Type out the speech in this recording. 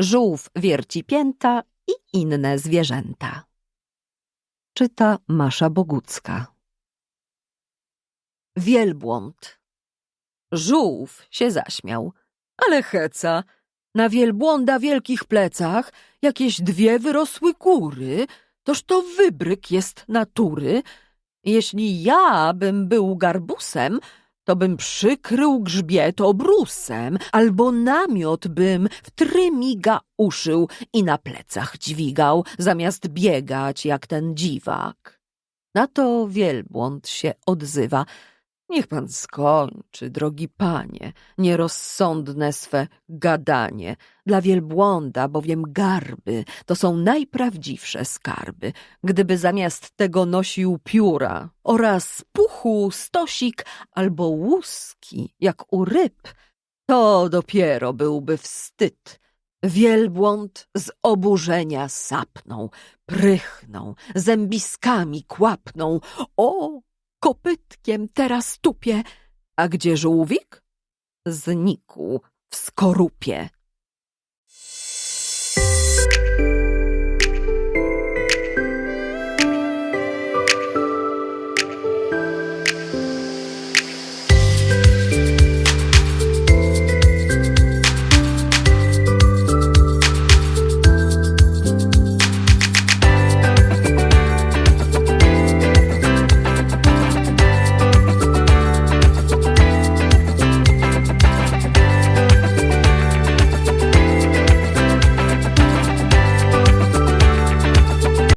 Żółw wierci pięta i inne zwierzęta. Czyta Masza Bogucka. Wielbłąd. Żółw się zaśmiał. Ale heca. Na wielbłąda wielkich plecach jakieś dwie wyrosły góry. Toż to wybryk jest natury. Jeśli ja bym był garbusem, to bym przykrył grzbiet obrusem, albo namiot bym w trymiga uszył i na plecach dźwigał, zamiast biegać jak ten dziwak. Na to wielbłąd się odzywa. Niech pan skończy, drogi panie, nierozsądne swe gadanie. Dla wielbłąda bowiem garby to są najprawdziwsze skarby. Gdyby zamiast tego nosił pióra oraz puchu, stosik albo łuski, jak u ryb, to dopiero byłby wstyd. Wielbłąd z oburzenia sapnął, prychnął, zębiskami kłapnął. O, kopytkiem teraz tupie. A gdzie żółwik? Znikł w skorupie.